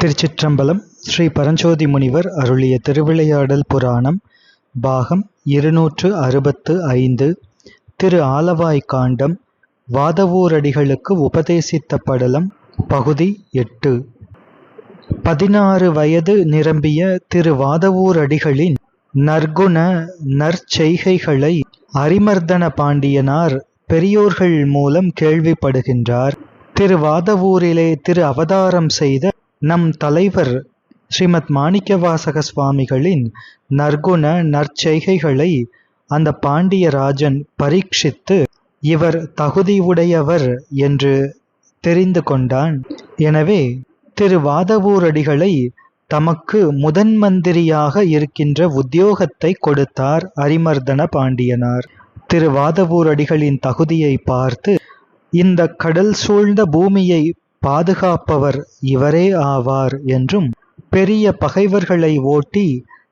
திருச்சிற்றம்பலம் ஸ்ரீ பரஞ்சோதி முனிவர் அருளிய திருவிளையாடல் புராணம் பாகம் இருநூற்று அறுபத்து ஐந்து. திரு ஆலவாய் காண்டம் வாதவூரடிகளுக்கு உபதேசித்த படலம் பகுதி எட்டு. பதினாறு வயது நிரம்பிய திரு வாதவூரடிகளின் நற்குண நற்செய்கைகளை அரிமர்தன பாண்டியனார் பெரியோர்கள் மூலம் கேள்விப்படுகின்றார். திரு வாதவூரிலே திரு அவதாரம் செய்த நம் தலைவர் ஸ்ரீமத் மாணிக்கவாசக சுவாமிகளின் நற்குண நற்செய்கைகளை அந்த பாண்டியராஜன் பரீட்சித்து இவர் தகுதியுடையவர் என்று தெரிந்து கொண்டான். எனவே திரு வாதவூரடிகளை தமக்கு முதன் மந்திரியாக இருக்கின்ற உத்தியோகத்தை கொடுத்தார் அரிமர்தன பாண்டியனார். திரு வாதவூரடிகளின் தகுதியை பார்த்து இந்த கடல் சூழ்ந்த பூமியை பாதுகாப்பவர் இவரே ஆவார் என்றும் பெரிய பகைவர்களை ஓட்டி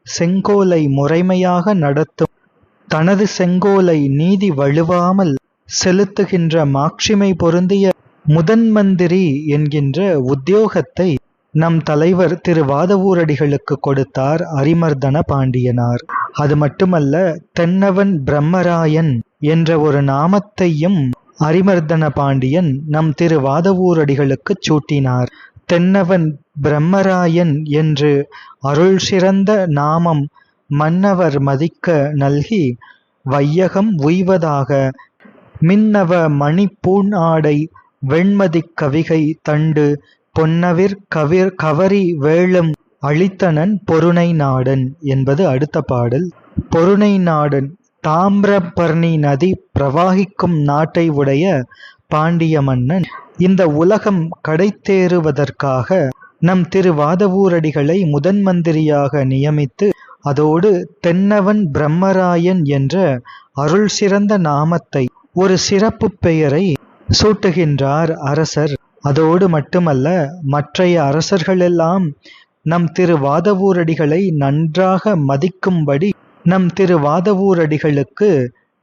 செங்கோலை முறைமையாக நடத்தும் தனது செங்கோலை நீதி வழுவாமல் செலுத்துகின்ற மாட்சிமை பொருந்திய முதன் மந்திரி என்கின்ற உத்தியோகத்தை நம் தலைவர் திரு வாதவூரடிகளுக்கு கொடுத்தார் அரிமர்தன பாண்டியனார். அது மட்டுமல்ல தென்னவன் பிரம்மராயன் என்ற ஒரு நாமத்தையும் அரிமர்தன பாண்டியன் நம் திரு வாதவூரடிகளுக்கு சூட்டினார். தென்னவன் பிரம்மராயன் என்று அருள் சிறந்த நாமம் மன்னவர் மதிக்க நல்கி வையகம் உய்வதாக. மின்னவ மணிப்பூண் ஆடை வெண்மதிக் கவிகை தண்டு பொன்னவிர் கவிர் கவரி வேளம் அளித்தனன் பொருணை நாடன் என்பது அடுத்த பாடல். பொருணை நாடன் தாமிரபரணி நதி பிரவாகிக்கும் நாட்டை உடைய பாண்டிய மன்னன். இந்த உலகம் கடைத்தேறுவதற்காக நம் திருவாதவூரடிகளை முதன் மந்திரியாக நியமித்து அதோடு தென்னவன் பிரம்மராயன் என்ற அருள் சிறந்த நாமத்தை ஒரு சிறப்பு பெயரை சூட்டுகின்றார் அரசர். அதோடு மட்டுமல்ல மற்றைய அரசர்களெல்லாம் நம் திரு வாதவூரடிகளை நன்றாக மதிக்கும்படி நம் திரு வாதவூரடிகளுக்கு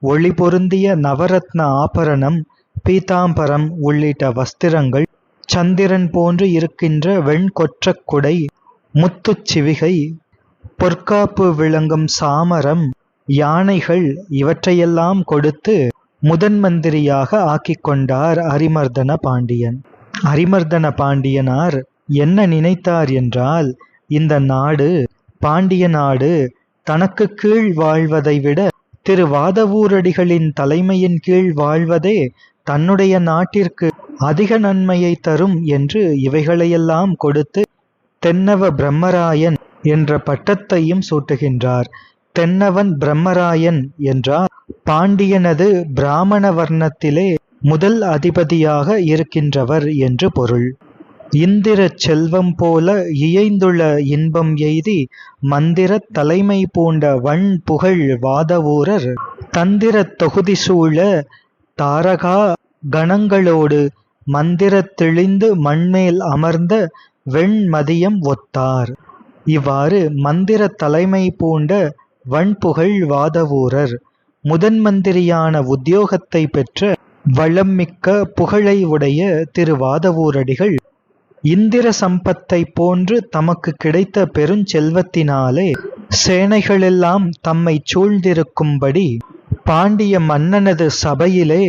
ஒளி பொருந்திய நவரத்ன ஆபரணம் பீதாம்பரம் உள்ளிட்ட வஸ்திரங்கள் சந்திரன் போன்று இருக்கின்ற வெண்கொற்றக்குடை முத்துச் சிவிகை பொற்காப்பு விளங்கும் சாமரம் யானைகள் இவற்றையெல்லாம் கொடுத்து முதன் மந்திரியாக ஆக்கிக் கொண்டார் அரிமர்தன பாண்டியன். அரிமர்தன பாண்டியனார் என்ன நினைத்தார் என்றால் இந்த நாடு பாண்டிய நாடு தனக்கு கீழ் வாழ்வதை விட திரு வாதவூரடிகளின் தலைமையின் கீழ் வாழ்வதே தன்னுடைய நாட்டிற்கு அதிக நன்மையை தரும் என்று இவைகளையெல்லாம் கொடுத்து தென்னவ பிரம்மராயன் என்ற பட்டத்தையும் சூட்டுகின்றார். தென்னவன் பிரம்மராயன் என்றார். பாண்டியனது பிராமண வர்ணத்திலே முதல் அதிபதியாக இருக்கின்றவர் என்று பொருள். இந்திர செல்வம் போல இயைந்துள்ள இன்பம் எய்தி மந்திர தலைமை பூண்ட வண் புகழ் வாதவூரர். தந்திர தொகுதி சூழ தாரகா கணங்களோடு மந்திர தெளிந்து மண்மேல் அமர்ந்த வெண்மதியம் ஒத்தார். இவ்வாறு மந்திர தலைமை பூண்ட வன்புகழ் வாதவூரர் முதன் மந்திரியான உத்தியோகத்தை பெற்ற வளம்மிக்க புகழை உடைய திரு வாதவூரடிகள் இந்திர சம்பத்தை போன்று தமக்கு கிடைத்த பெருஞ்செல்வத்தினாலே சேனைகளெல்லாம் தம்மை சூழ்ந்திருக்கும்படி பாண்டிய மன்னனது சபையிலே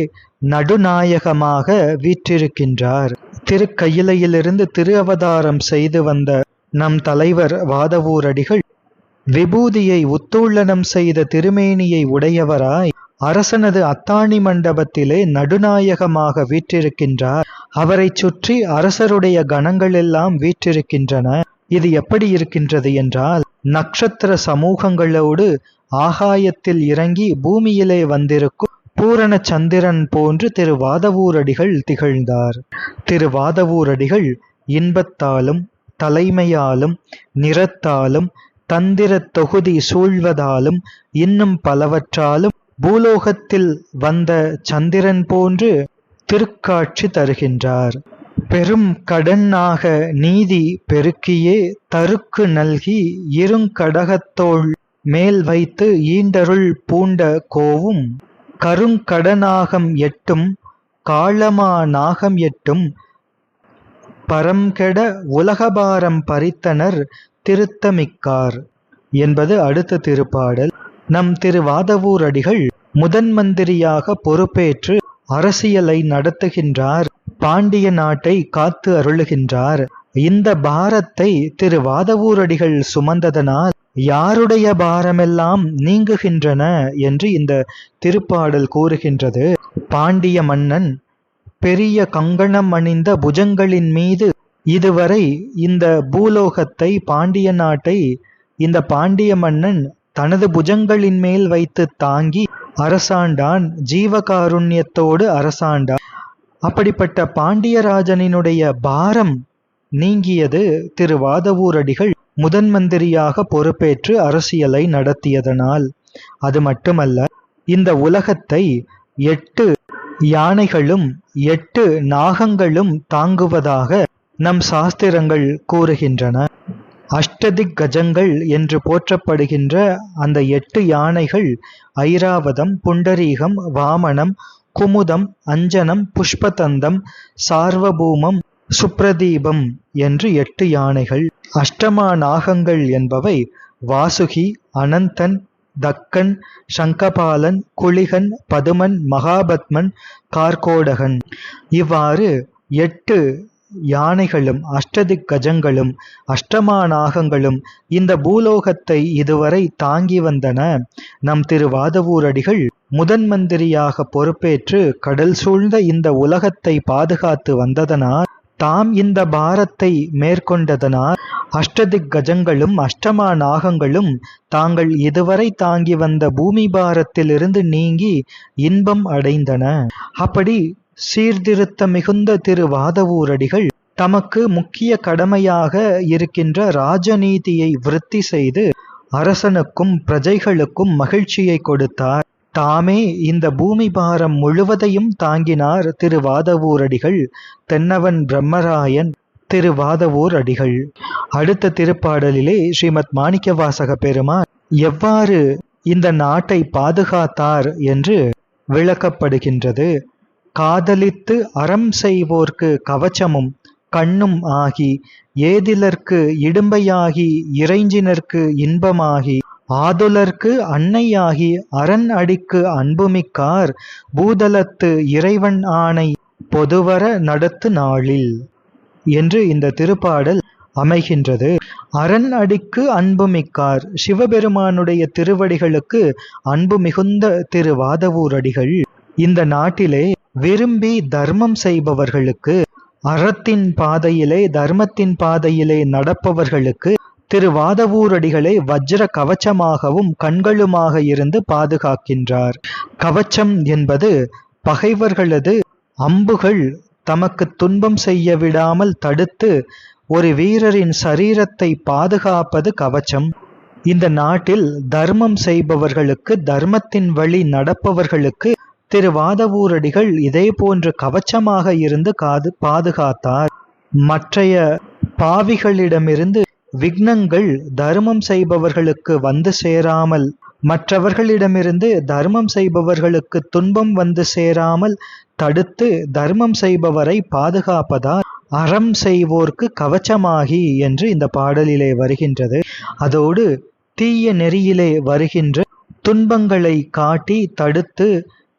நடுநாயகமாக வீற்றிருக்கின்றார். திருக்கையிலையிலிருந்து திரு அவதாரம் செய்து வந்த நம் தலைவர் வாதவூரடிகள் விபூதியை உத்தூள்ளனம் செய்த திருமேனியை உடையவராய் அரசனது அத்தாணி மண்டபத்திலே நடுநாயகமாக வீற்றிருக்கின்றார். அவரைச் சுற்றி அரசருடைய கணங்கள் எல்லாம் வீற்றிருக்கின்றன. இது எப்படி இருக்கின்றது என்றால் நட்சத்திர சமூகங்களோடு ஆகாயத்தில் இறங்கி பூமியிலே வந்திருக்கும் பூரண சந்திரன் போன்று திரு வாதவூரடிகள் திகழ்ந்தார். திரு வாதவூரடிகள் இன்பத்தாலும் தலைமையாலும் நிறத்தாலும் தந்திர தொகுதி சூழ்வதாலும் இன்னும் பலவற்றாலும் பூலோகத்தில் வந்த சந்திரன் போன்று திருக்காட்சி தருகின்றார். பெரும் கடனாக நீதி பெருக்கியே தருக்கு நல்கி இருங்கடகத்தோள் மேல் வைத்து ஈண்டருள் பூண்ட கோவும் கருங்கடனாகம் எட்டும் காளமா நாகம் எட்டும் பரம்கெட உலகபாரம் பறித்தனர் திருத்தமிக்கார் என்பது அடுத்த திருப்பாடல். நம் திருவாதவூரடிகள் முதன் மந்திரியாக பொறுப்பேற்று அரசியலை நடத்துகின்றார். பாண்டிய நாட்டை காத்து அருளுகின்றார். இந்த பாரத்தை திரு வாதவூரடிகள் சுமந்ததனால் யாருடைய பாரமெல்லாம் நீங்குகின்றன என்று இந்த திருப்பாடல் கூறுகின்றது. பாண்டிய மன்னன் பெரிய கங்கணம் அணிந்த புஜங்களின் மீது இதுவரை இந்த பூலோகத்தை பாண்டிய நாட்டை இந்த பாண்டிய மன்னன் தனது புஜங்களின் மேல் வைத்து தாங்கி அரசாண்டான் ஜீவகாருண்யத்தோடு அரசாண்டான். அப்படிப்பட்ட பாண்டியராஜனினுடைய பாரம் நீங்கியது திருவாதவூரடிகள் முதன் மந்திரியாக பொறுப்பேற்று அரசியலை நடத்தியதனால். அது மட்டுமல்ல இந்த உலகத்தை எட்டு யானைகளும் எட்டு நாகங்களும் தாங்குவதாக நம் சாஸ்திரங்கள் கூறுகின்றன. அஷ்டதிக் கஜங்கள் என்று போற்றப்படுகின்ற அந்த எட்டு யானைகள் ஐராவதம் புண்டரீகம் வாமனம் குமுதம் அஞ்சனம் புஷ்பதந்தம் சார்வபூமம் சுப்ரதீபம் என்று எட்டு யானைகள். அஷ்டமா நாகங்கள் என்பவை வாசுகி அனந்தன் தக்கன் சங்கபாலன் குளிகன் பதுமன் மகாபத்மன் கார்கோடகன். இவ்வாறு எட்டு யானைகளும் அஷ்டதிக் கஜங்களும் அஷ்டமா நாகங்களும் இந்த பூலோகத்தை இதுவரை தாங்கி வந்தன. நம் திருவாதவூரடிகள் முதன் மந்திரியாக பொறுப்பேற்று கடல் சூழ்ந்த இந்த உலகத்தை பாதுகாத்து வந்ததனால் தாம் இந்த பாரத்தை மேற்கொண்டதனால் அஷ்டதிக் கஜங்களும் அஷ்டமா நாகங்களும் தாங்கள் இதுவரை தாங்கி வந்த பூமி பாரத்திலிருந்து நீங்கி இன்பம் அடைந்தன. அப்படி சீர்திருத்த மிகுந்த திரு வாதவூரடிகள் தமக்கு முக்கிய கடமையாக இருக்கின்ற ராஜநீதியை விருத்தி செய்து அரசனுக்கும் பிரஜைகளுக்கும் மகிழ்ச்சியை கொடுத்தார். தாமே இந்த பூமி பாரம் முழுவதையும் தாங்கினார் திரு வாதவூரடிகள் தென்னவன் பிரம்மராயன் திருவாதவூர் அடிகள் அடுத்த திருப்பாடலிலே ஸ்ரீமத் மாணிக்கவாசக பெருமான் எவ்வாறு இந்த நாட்டை பாதுகாத்தார் என்று விளக்கப்படுகின்றது. காதலித்து அறம் செய்வோர்க்கு கவச்சமும் கண்ணும் ஆகி ஏதிலர்க்கு இடும்பையாகி இறைஞ்சினர்க்கு இன்பமாகி ஆதுலர்க்கு அன்னையாகி அரண் அடிக்கு அன்புமிக்கார் பூதலத்து இறைவன் ஆணை பொதுவர நடத்து நாளில் என்று இந்த திருப்பாடல் அமைகின்றது. அரண் அடிக்கு அன்புமிக்கார் சிவபெருமானுடைய திருவடிகளுக்கு அன்பு மிகுந்த திரு வாதவூரடிகள் இந்த நாட்டிலே விரும்பி தர்மம் செய்பவர்களுக்கு அறத்தின் பாதையிலே தர்மத்தின் பாதையிலே நடப்பவர்களுக்கு திருவாதவூரடிகளை வஜ்ர கவச்சமாகவும் கண்களுமாக இருந்து பாதுகாக்கின்றார். கவச்சம் என்பது பகைவர்களது அம்புகள் தமக்கு துன்பம் செய்ய விடாமல் தடுத்து ஒரு வீரரின் சரீரத்தை பாதுகாப்பது கவச்சம். இந்த நாட்டில் தர்மம் செய்பவர்களுக்கு தர்மத்தின் வழி நடப்பவர்களுக்கு திரு வாதவூரடிகள் இதே போன்று கவச்சமாக இருந்து காது பாதுகாத்தார். மற்றைய பாவிகளிடமிருந்து விக்னங்கள் தர்மம் செய்பவர்களுக்கு வந்து சேராமல் மற்றவர்களிடமிருந்து தர்மம் செய்பவர்களுக்கு துன்பம் வந்து சேராமல் தடுத்து தர்மம் செய்பவரை பாதுகாப்பதால் அறம் செய்வோர்க்கு கவச்சமாகி என்று இந்த பாடலிலே வருகின்றது. அதோடு தீய நெறியிலே வருகின்ற துன்பங்களை காட்டி தடுத்து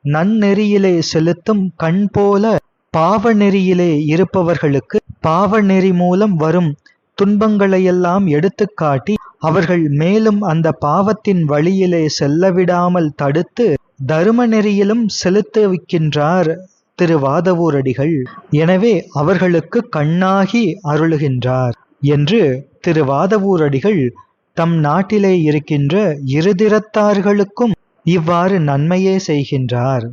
நன்னெறியிலே செலுத்தும் கண் போல பாவ நெறியிலே இருப்பவர்களுக்கு பாவ நெறி மூலம் வரும் துன்பங்களையெல்லாம் எடுத்துக்காட்டி அவர்கள் மேலும் அந்த பாவத்தின் வழியிலே செல்லவிடாமல் தடுத்து தரும நெறியிலும் செலுத்துவிக்கின்றார் திரு திருவாதவூரடிகள். எனவே அவர்களுக்கு கண்ணாகி அருளுகின்றார் என்று திருவாதவூரடிகள் தம் நாட்டிலே இருக்கின்ற இருதிறத்தார்களுக்கும் இவ்வாறு நன்மையே செய்கின்றார்.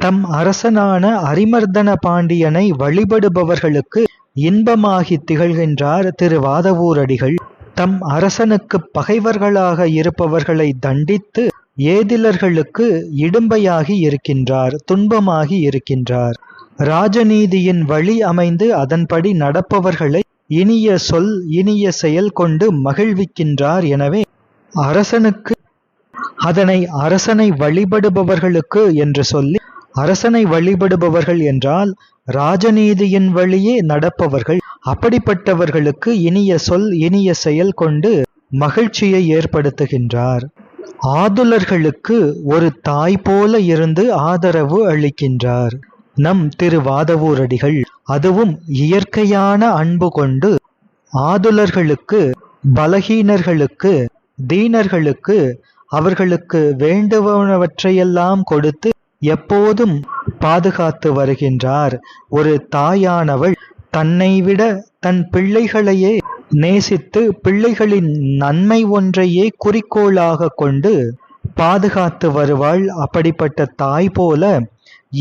தம் அரசனான அரிமர்தன பாண்டியனை வழிபடுபவர்களுக்கு இன்பமாகி திகழ்கின்றார் திரு வாதவூரடிகள் தம் அரசனுக்கு பகைவர்களாக இருப்பவர்களை தண்டித்து ஏதிலர்களுக்கு இடும்பையாகி இருக்கின்றார் துன்பமாகி இருக்கின்றார். ராஜநீதியின் வழி அமைந்து அதன்படி நடப்பவர்களை இனிய சொல் இனிய செயல் கொண்டு மகிழ்விக்கின்றார். எனவே அரசனுக்கு அதனை அரசனை வழிபடுபவர்களுக்கு என்று சொல்லி அரசனை வழிபடுபவர்கள் என்றால் ராஜநீதியின் வழியே நடப்பவர்கள். அப்படிப்பட்டவர்களுக்கு இனிய சொல் இனிய செயல் கொண்டு மகிழ்ச்சியை ஏற்படுத்துகின்றார். ஆதுலர்களுக்கு ஒரு தாய் போல இருந்து ஆதரவு அளிக்கின்றார். நம் திருவாதவூரடிகள் அதுவும் இயற்கையான அன்பு கொண்டு ஆதுலர்களுக்கு பலகீனர்களுக்கு தீனர்களுக்கு அவர்களுக்கு வேண்டுவனவற்றையெல்லாம் கொடுத்து எப்போதும் பாதுகாத்து வருகின்றார். ஒரு தாயானவள் தன்னை விட தன் பிள்ளைகளையே நேசித்து பிள்ளைகளின் நன்மை ஒன்றையே குறிக்கோளாக கொண்டு பாதுகாத்து வருவாள். அப்படிப்பட்ட தாய் போல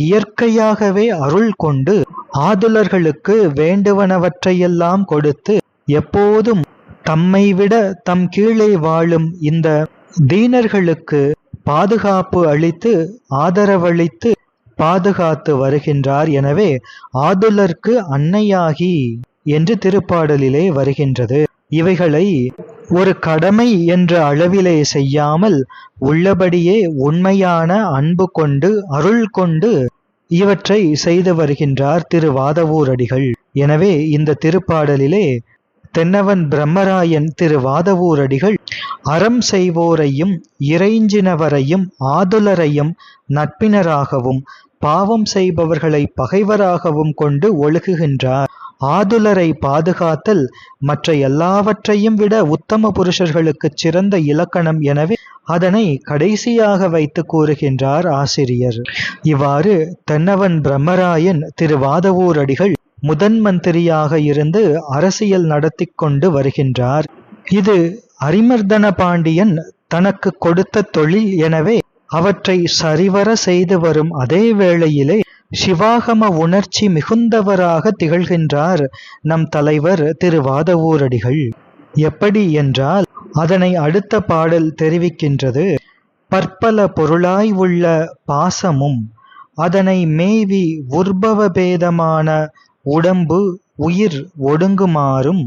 இயற்கையாகவே அருள் கொண்டு ஆதுலர்களுக்கு வேண்டுவனவற்றையெல்லாம் கொடுத்து எப்போதும் தம்மை விட தம் கீழே வாழும் இந்த தீனர்களுக்கு பாதுகாப்பு அளித்து ஆதரவளித்து பாதுகாத்து வருகின்றார். எனவே ஆதுலர்க்கு அன்னையாகி என்று திருப்பாடலிலே வருகின்றது. இவைகளை ஒரு கடமை என்ற அளவிலே செய்யாமல் உள்ளபடியே உண்மையான அன்பு கொண்டு அருள் கொண்டு இவற்றை செய்து வருகின்றார் திருவாதவூரடிகள். எனவே இந்த திருப்பாடலிலே தென்னவன் பிரம்மராயன் திருவாதவூரடிகள் அறம் செய்வோரையும் இறைஞ்சினவரையும் ஆதுலரையும் நட்பினராகவும் பாவம் செய்பவர்களை பகைவராகவும் கொண்டு ஒழுகுகின்றார். ஆதுலரை பாதுகாத்தல் மற்ற எல்லாவற்றையும் விட உத்தம புருஷர்களுக்கு சிறந்த இலக்கணம் எனவே அதனை கடைசியாக வைத்து கூறுகின்றார் ஆசிரியர். இவ்வாறு தென்னவன் பிரம்மராயன் திருவாதவூர் அடிகள் முதன் மந்திரியாக இருந்து அரசியல் நடத்தி கொண்டு வருகின்றார். இது அரிமர்தன பாண்டியன் தனக்கு கொடுத்த தொழில் எனவே அவற்றை சரிவர செய்து வரும் அதே வேளையிலே சிவாகம உணர்ச்சி மிகுந்தவராக திகழ்கின்றார் நம் தலைவர் திருவாதவூரடிகள். எப்படி என்றால் அதனை அடுத்த பாடல் தெரிவிக்கின்றது பற்பல பொருளாய் உள்ள பாசமும் அதனை மேவி உற்பவ பேதமான உடம்பு உயிர் ஒடுங்குமாறும்.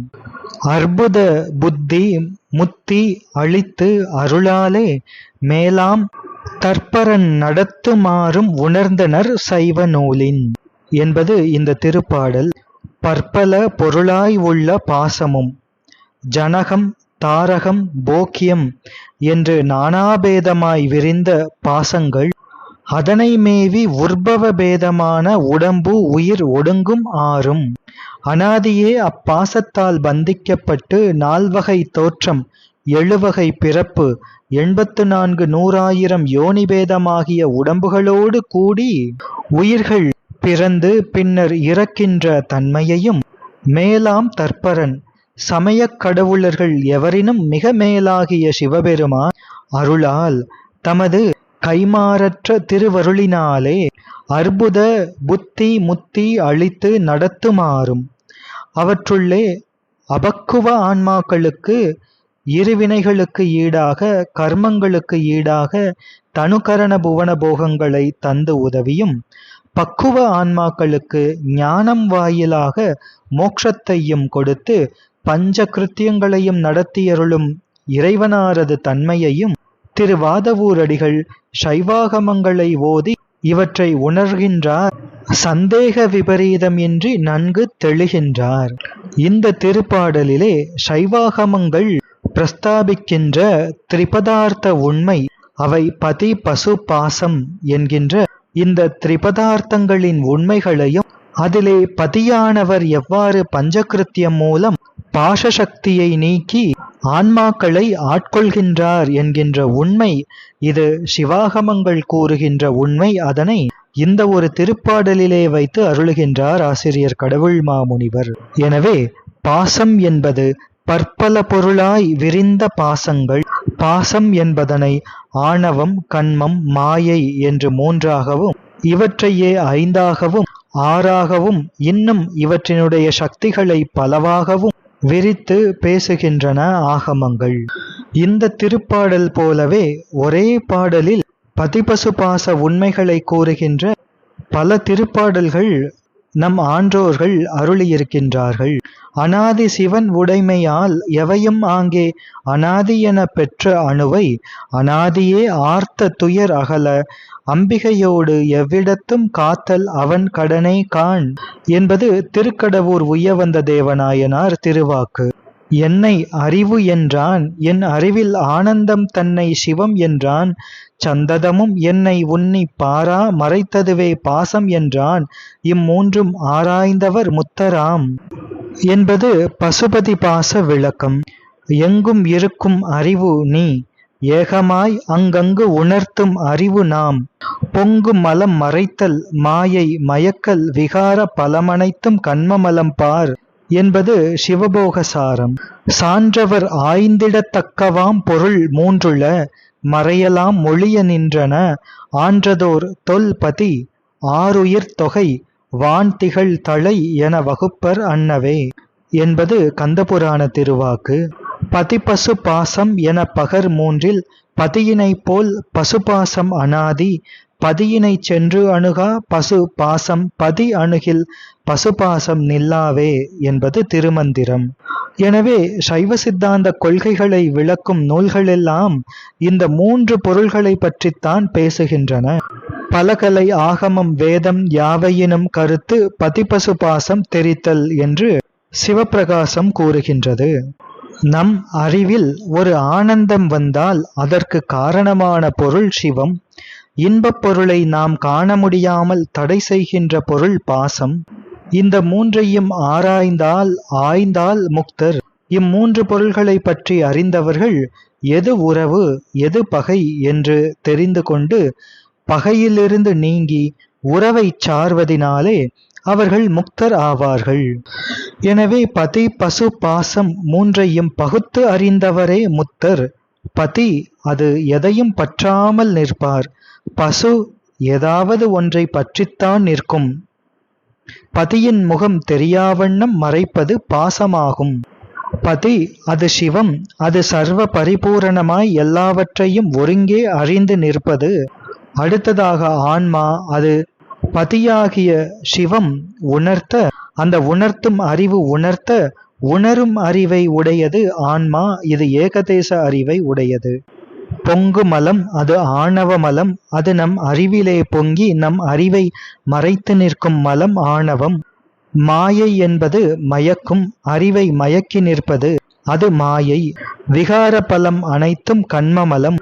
அற்புத புத்தி முத்தி அளித்து அருளாலே மேலாம் தற்பரன் நடத்துமாறும் உணர்ந்தனர் சைவ நூலின். என்பது இந்த திருப்பாடல். பற்பல பொருளாய் உள்ள பாசமும் ஜனகம் தாரகம் போக்கியம் என்று நானாபேதமாய் விரிந்த பாசங்கள் அதனை மேவி உற்பவ பேதமான உடம்பு உயிர் ஒடுங்கும் ஆறும். அனாதியே அப்பாசத்தால் பந்திக்கப்பட்டு நால்வகை தோற்றம் எழுவகை பிறப்பு எண்பத்து நான்கு நூறாயிரம் யோனிபேதமாகிய உடம்புகளோடு கூடி உயிர்கள் பிறந்து பின்னர் இறக்கின்ற தன்மையையும் மேலாம் தற்பரன் சமயக் கடவுளர்கள் எவரினும் மிக மேலாகிய சிவபெருமான் அருளால் தமது கைமாறற்ற திருவருளினாலே அற்புத புத்தி முத்தி அழித்து நடத்துமாறும். அவற்றுள்ளே அபக்குவ ஆன்மாக்களுக்கு இருவினைகளுக்கு ஈடாக கர்மங்களுக்கு ஈடாக தனுகரண புவன போகங்களை தந்து உதவியும் பக்குவ ஆன்மாக்களுக்கு ஞானம் வாயிலாக மோட்சத்தையும் கொடுத்து பஞ்ச கிருத்தியங்களையும் நடத்தியருளும் இறைவனாரது தன்மையையும் திருவாதவூரடிகள் சைவாகமங்களை ஓதி இவற்றை உணர்கின்றார். சந்தேக விபரீதம் இன்றி நன்கு தெளிகின்றார். இந்த திருப்பாடலிலே சைவாகமங்கள் பிரஸ்தாபிக்கின்ற திரிபதார்த்த உண்மை அவை பதி பசு பாசம் என்கின்ற இந்த திரிபதார்த்தங்களின் உண்மைகளையும் அதிலே பதியானவர் எவ்வாறு பஞ்சகிருத்தியம் மூலம் பாசசக்தியை நீக்கி ஆன்மாக்களை ஆட்கொள்கின்றார் என்கின்ற உண்மை இது சிவாகமங்கள் கூறுகின்ற உண்மை. அதனை இந்த ஒரு திருப்பாடலிலே வைத்து அருளுகின்றார் ஆசிரியர் கடவுள் மாமுனிவர். எனவே பாசம் என்பது பற்பல பொருளாய் விரிந்த பாசங்கள். பாசம் என்பதனை ஆணவம் கண்மம் மாயை என்று மூன்றாகவும் இவற்றையே ஐந்தாகவும் ஆறாகவும் இன்னும் இவற்றினுடைய சக்திகளை பலவாகவும் விரித்து பேசுகின்றன ஆகமங்கள். இந்த திருப்பாடல் போலவே ஒரே பாடலில் பதிபசு பாச உண்மைகளை கூறுகின்ற பல திருப்பாடல்கள் நம் ஆன்றோர்கள் அருளியிருக்கின்றார்கள். அனாதி சிவன் உடைமையால் எவையும் ஆங்கே அனாதி என பெற்ற அணுவை அனாதியே ஆர்த்த துயர் அகல அம்பிகையோடு எவ்விடத்தும் காத்தல் அவன் கடனை காண் என்பது திருக்கடவூர் உய்யவந்த தேவநாயனார் திருவாக்கு. என்னை அறிவு என்றான். என் அறிவில் ஆனந்தம் தன்னை சிவம் என்றான். சந்ததமும் என்னை உன்னி பாரா மறைத்ததுவே பாசம் என்றான். இம்மூன்றும் ஆராய்ந்தவர் முத்தராம். என்பது பசுபதி பாச விளக்கம். எங்கும் இருக்கும் அறிவு நீ. ஏகமாய் அங்கங்கு உணர்த்தும் அறிவு நாம். பொங்கு மலம் மறைத்தல் மாயை மயக்கல் விகார பலமனைத்தும் கண்மமலம் பார். என்பது சிவபோகசாரம் சான்றவர் ஆய்ந்திடத்தக்கவாம் பொருள் மூன்றுள்ள மறையலாம் மொழிய நின்றன ஆன்றதோர் தொல்பதி ஆறுயிர் தொகை வான் திகழ் தலை என வகுப்பர் அன்னவே என்பது கந்தபுராண திருவாக்கு. பதிபசு பாசம் என பகர் மூன்றில் பதியினைப் போல் பசுபாசம் அனாதி பதியினைச் சென்று அணுகா பசு பாசம் பதி அணுகில் பசுபாசம் நில்லாவே என்பது திருமந்திரம். எனவே சைவ சித்தாந்த கொள்கைகளை விளக்கும் நூல்களெல்லாம் இந்த மூன்று பொருள்களை பற்றித்தான் பேசுகின்றன. பலகலை ஆகமம் வேதம் யாவையினும் கருத்து பதிபசு பாசம் தெரித்தல் என்று சிவப்பிரகாசம் கூறுகின்றது. நம் அறிவில் ஒரு ஆனந்தம் வந்தால் அதற்கு காரணமான பொருள் சிவம். இன்பப் பொருளை நாம் காண முடியாமல் தடை செய்கின்ற பொருள் பாசம். இந்த மூன்றையும் ஆராய்ந்தால் ஆய்ந்தால் முக்தர். இம்மூன்று பொருள்களை பற்றி அறிந்தவர்கள் எது உறவு எது பகை என்று தெரிந்து கொண்டு பகையிலிருந்து நீங்கி உறவைச் சார்வதினாலே அவர்கள் முக்தர் ஆவார்கள். எனவே பதி பசு பாசம் மூன்றையும் பகுத்து அறிந்தவரே முத்தர் பதி அது எதையும் பற்றாமல் நிற்பார். பசு ஏதாவது ஒன்றை பற்றித்தான் நிற்கும். பதியின் முகம் தெரியாவண்ணம் மறைப்பது பாசமாகும். பதி அது சிவம் அது சர்வ பரிபூரணமாய் எல்லாவற்றையும் ஒருங்கே அறிந்து நிற்பது. அடுத்ததாக ஆன்மா அது பதியாகிய சிவம் உணர்த்த அந்த உணர்த்தும் அறிவு உணர்த்த உணரும் அறிவை உடையது ஆன்மா இது ஏகதேச அறிவை உடையது. பொங்கு மலம் அது ஆணவ மலம். அது நம் அறிவிலே பொங்கி நம் அறிவை மறைத்து நிற்கும் மலம் ஆணவம். மாயை என்பது மயக்கும் அறிவை மயக்கி நிற்பது அது மாயை. விகார பலம் அனைத்தும் கண்மமலம்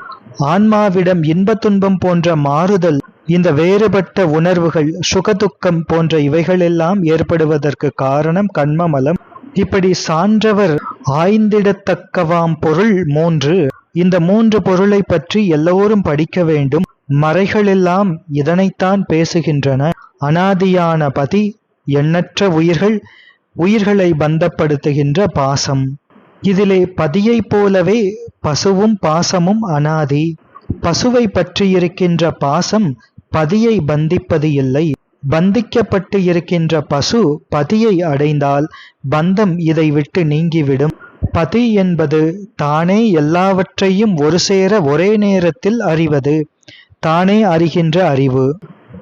ஆன்மாவிடம் இன்ப துன்பம் போன்ற மாறுதல் இந்த வேறுபட்ட உணர்வுகள் சுகதுக்கம் போன்ற இவைகளெல்லாம் ஏற்படுவதற்கு காரணம் கண்மமலம் இப்படி சான்றவர் ஆய்ந்திடத்தக்கவாம் பொருள் மூன்று. இந்த மூன்று பொருளை பற்றி எல்லோரும் படிக்க வேண்டும். மறைகளெல்லாம் இதனைத்தான் பேசுகின்றன. அனாதியான பதி எண்ணற்ற உயிர்கள் உயிர்களை பந்தப்படுத்துகின்ற பாசம். இதிலே பதியைப் போலவே பசுவும் பாசமும் அனாதி. பசுவை பற்றியிருக்கின்ற பாசம் பதியை பந்திப்பது இல்லை. பந்திக்கப்பட்டு இருக்கின்ற பசு பதியை அடைந்தால் பந்தம் இதை விட்டு நீங்கிவிடும். பதி என்பது தானே எல்லாவற்றையும் ஒரு சேர ஒரே நேரத்தில் அறிவது தானே அறிகின்ற அறிவு.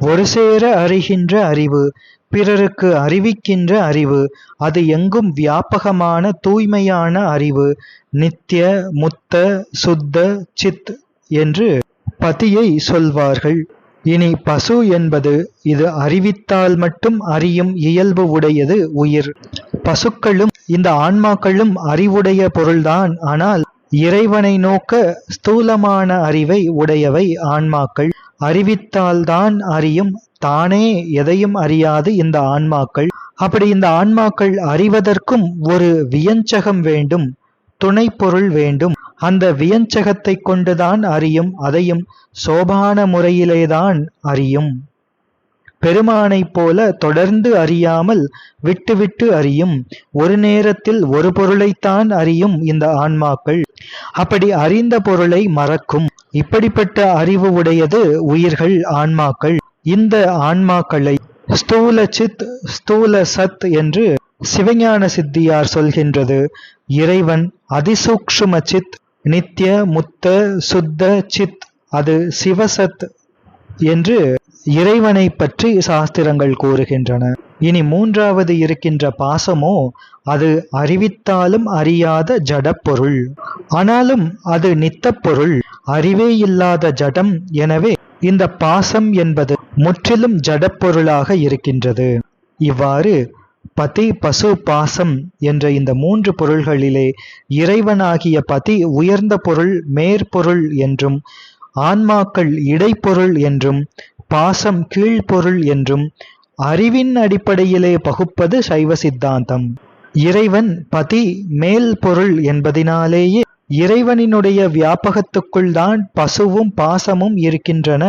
ஒரு சேர அறிகின்ற அறிவு பிறருக்கு அறிவிக்கின்ற அறிவு அது எங்கும் வியாபகமான தூய்மையான அறிவு நித்திய முத்த சுத்த சித் என்று பதியை சொல்வார்கள். இனி பசு என்பது இது அறிவித்தால் மட்டும் அறியும் இயல்பு உடையது உயிர். பசுக்களும் இந்த ஆன்மாக்களும் அறிவுடைய பொருள்தான். ஆனால் இறைவனை நோக்க ஸ்தூலமான அறிவை உடையவை ஆன்மாக்கள். அறிவித்தால்தான் அறியும். தானே எதையும் அறியாது இந்த ஆன்மாக்கள். அப்படி இந்த ஆன்மாக்கள் அறிவதற்கும் ஒரு வியஞ்சகம் வேண்டும். துணைப்பொருள் வேண்டும். அந்த வியஞ்சகத்தை கொண்டுதான் அறியும். அதையும் சோபான முறையிலேதான் அறியும். பெருமானைப் போல தொடர்ந்து அறியாமல் விட்டுவிட்டு அறியும். ஒரு நேரத்தில் ஒரு பொருளைத்தான் அறியும் இந்த ஆன்மாக்கள். அப்படி அறிந்த பொருளை மறக்கும். இப்படிப்பட்ட அறிவு உடையது உயிர்கள் ஆன்மாக்கள். இந்த ஆன்மாக்களை ஸ்தூல சித் ஸ்தூல சத் என்று சிவஞான சித்தியார் சொல்கின்றது. இறைவன் அதிசூக்ஷும சித் நித்ய முத்த சுத்த சித் அது சிவசத் என்று இறைவனை பற்றி சாஸ்திரங்கள் கூறுகின்றன. இனி மூன்றாவது இருக்கின்ற பாசமோ அது அறிவித்தாலும் அறியாத ஜடப்பொருள். ஆனாலும் அது நித்தப்பொருள் அறிவே இல்லாத ஜடம். எனவே இந்த பாசம் என்பது முற்றிலும் ஜடப்பொருளாக இருக்கின்றது. இவ்வாறு பதி பசு பாசம் என்ற இந்த மூன்று பொருள்களிலே இறைவனாகிய பதி உயர்ந்த பொருள் மேற்பொருள் என்றும் ஆன்மாக்கள் இடைப்பொருள் என்றும் பாசம் கீழ்ப்பொருள் என்றும் அறிவின் அடிப்படையிலே பகுப்பது சைவ சித்தாந்தம். இறைவன் பதி மேல் பொருள் என்பதினாலேயே இறைவனினுடைய வியாபகத்துக்குள் தான் பசுவும் பாசமும் இருக்கின்றன.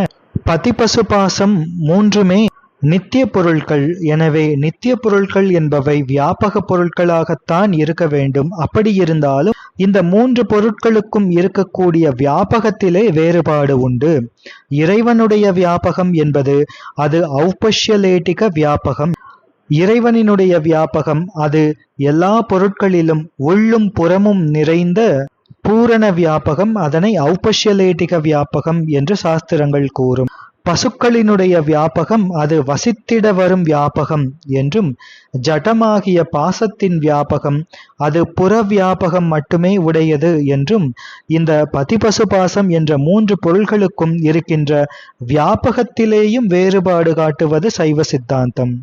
பதி பசு பாசம் மூன்றுமே நித்திய பொருட்கள் எனவே நித்திய பொருட்கள் என்பவை வியாபக பொருட்களாகத்தான் இருக்க வேண்டும். அப்படி இருந்தாலும் இந்த மூன்று பொருட்களுக்கும் இருக்கக்கூடிய வியாபகத்திலே வேறுபாடு உண்டு. இறைவனுடைய வியாபகம் என்பது அது ஔபஷ்யலேட்டிக வியாபகம். இறைவனினுடைய வியாபகம் அது எல்லா பொருட்களிலும் உள்ளும் புறமும் நிறைந்த பூரண வியாபகம். அதனை ஔபஷ்யலேட்டிக வியாபகம் என்று சாஸ்திரங்கள் கூறும். பசுக்களினுடைய வியாபகம் அது வசித்திட வரும் வியாபகம் என்றும் ஜடமாகிய பாசத்தின் வியாபகம் அது புற வியாபகம் மட்டுமே உடையது என்றும் இந்த பதிபசு பாசம் என்ற மூன்று பொருள்களுக்கும் இருக்கின்ற வியாபகத்திலேயும் வேறுபாடு காட்டுவது சைவ சித்தாந்தம்.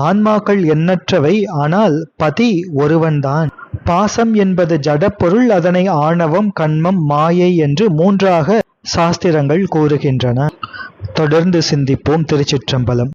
ஆன்மாக்கள் எண்ணற்றவை ஆனால் பதி ஒருவன்தான். பாசம் என்பது ஜடப்பொருள் அதனை ஆணவம் கண்மம் மாயை என்று மூன்றாக சாஸ்திரங்கள் கூறுகின்றன. தொடர்ந்து சிந்திப்போம் திருச்சிற்றம்பலம்.